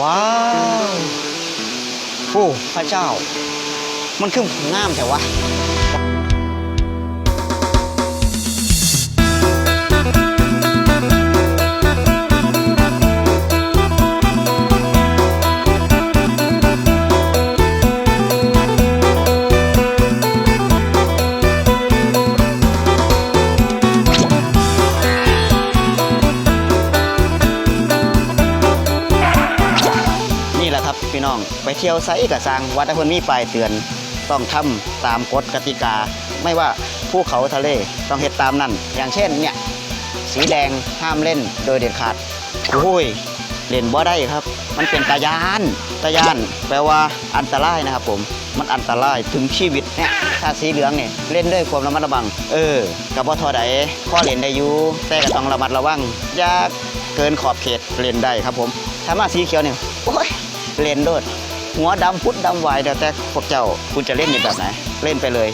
ว้าวโอ้พระเจ้า มันคืองามแต่ว่า น้อง ไปเที่ยวไซกับสังวัดถ้าเพิ่นมีป้ายเตือนต้องทำตามกฎกติกา ไม่ว่าภูเขาทะเลต้องเฮ็ดตามนั่นอย่างเช่นเนี่ยสีแดงห้ามเล่นโดยเด็ดขาดโอ้ยเล่นบ่ได้ครับ มันเป็นตายานตายาน แปลว่าอันตรายนะครับผมมันอันตรายถึงชีวิตเนี่ยถ้าสีเหลืองเนี่ยเล่นด้วยความระมัดระวัง เออกับบ่ทอใดพ่อเล่นได้อยู่แต่ก็ต้องระมัดระวังอย่าเกินขอบเขตเล่นได้ครับผมถ้ามาสีเขียวเนี่ยโอ้ย เล่นโดดหัวดำพุดดำวายแต่แต่พวกเจ้าคุณจะเล่นในแบบไหน เล่นไปเลย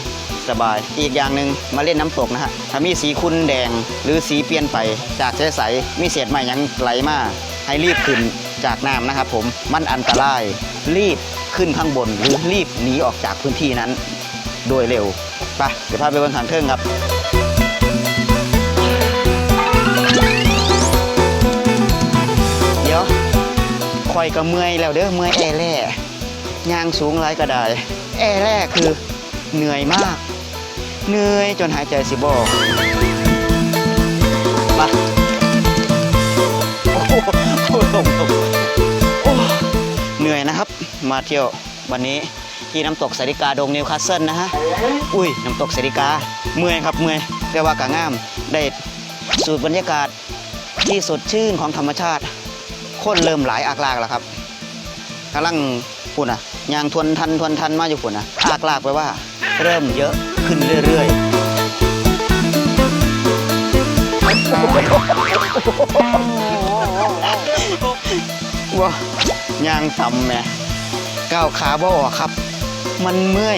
สบาย อีกอย่างหนึ่งมาเล่นน้ำตกนะฮะถ้ามีสีคุณแดงหรือสีเปลี่ยนไปจากใสๆมีเศษไม้ยังไหลมาให้รีบขึ้นจากน้ำนะครับผมมันอันตรายรีบขึ้นข้างบนหรือรีบหนีออกจากพื้นที่นั้น โดยเร็วไปเดี๋ยวพาไปเบิ่งทางเครื่องครับ คอยก็เมื่อยแล้วเด้อเมื่อยแอแร่ย่างสูงไรก็ได้แอแร่คือเหนื่อยมาก เหนื่อยจนหายใจสิบออกมาโอ้โหโอ้โหโอ้เหนื่อยนะครับ มาเที่ยววันนี้ที่น้ำตกสาริกาดงนิวคาสเซิลนะฮะ อุ้ย น้ำตกสาริกา เมื่อยครับเมื่อยแต่ว่ากะงาม ได้สูดบรรยากาศที่สดชื่นของธรรมชาติ คนเริ่มหลายอากลากแล้วครับกำลังปุ่นอะยางทวนทันทวนทันมาอยู่ปุ่นอะอากลากไปว่า เริ่มเยอะขึ้นเรื่อยๆว้ายางต่ำแม่ก้าวขาบ่ออครับ มันเมื่อย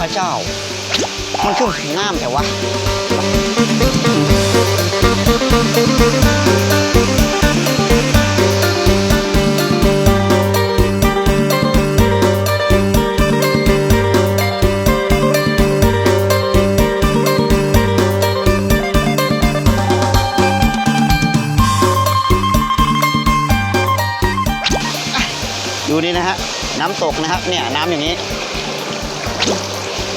พระเจ้า มันคืองามแต่วะดูนี่นะฮะ น้ำตกนะครับ เนี่ย น้ำอย่างนี้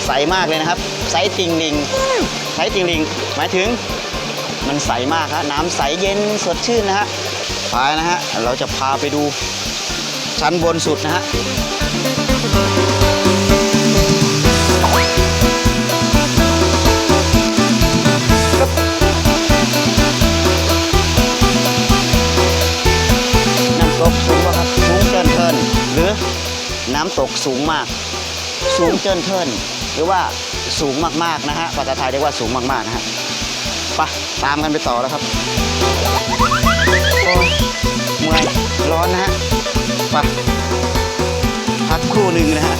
ใสมากเลยนะครับ ใสติงลิงใสติงลิง หมายถึงมันใสมากฮะน้ำใสเย็นสดชื่นนะฮะไปนะฮะเราจะพาไปดูชั้นบนสุดนะฮะน้ำตกสูงว่าครับสูงเจินเทินหรือน้ำตกสูงมาก สูงเจินเทิน หรือว่าสูงมากๆนะฮะภาษาไทยเรียกว่าสูงมากๆนะฮะไปตามกันไปต่อแล้วครับโอ้เมื่อยร้อนนะฮะไปพักครู่หนึ่งนะฮะ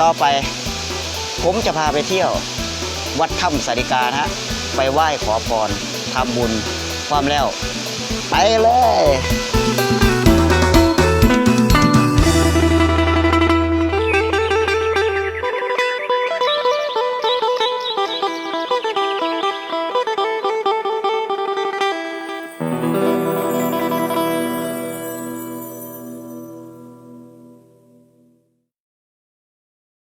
ต่อไป ผมจะพาไปเที่ยว วัดถ้ำสาริกานะฮะไปไหว้ขอพรทำบุญความแล้ว ไปเลย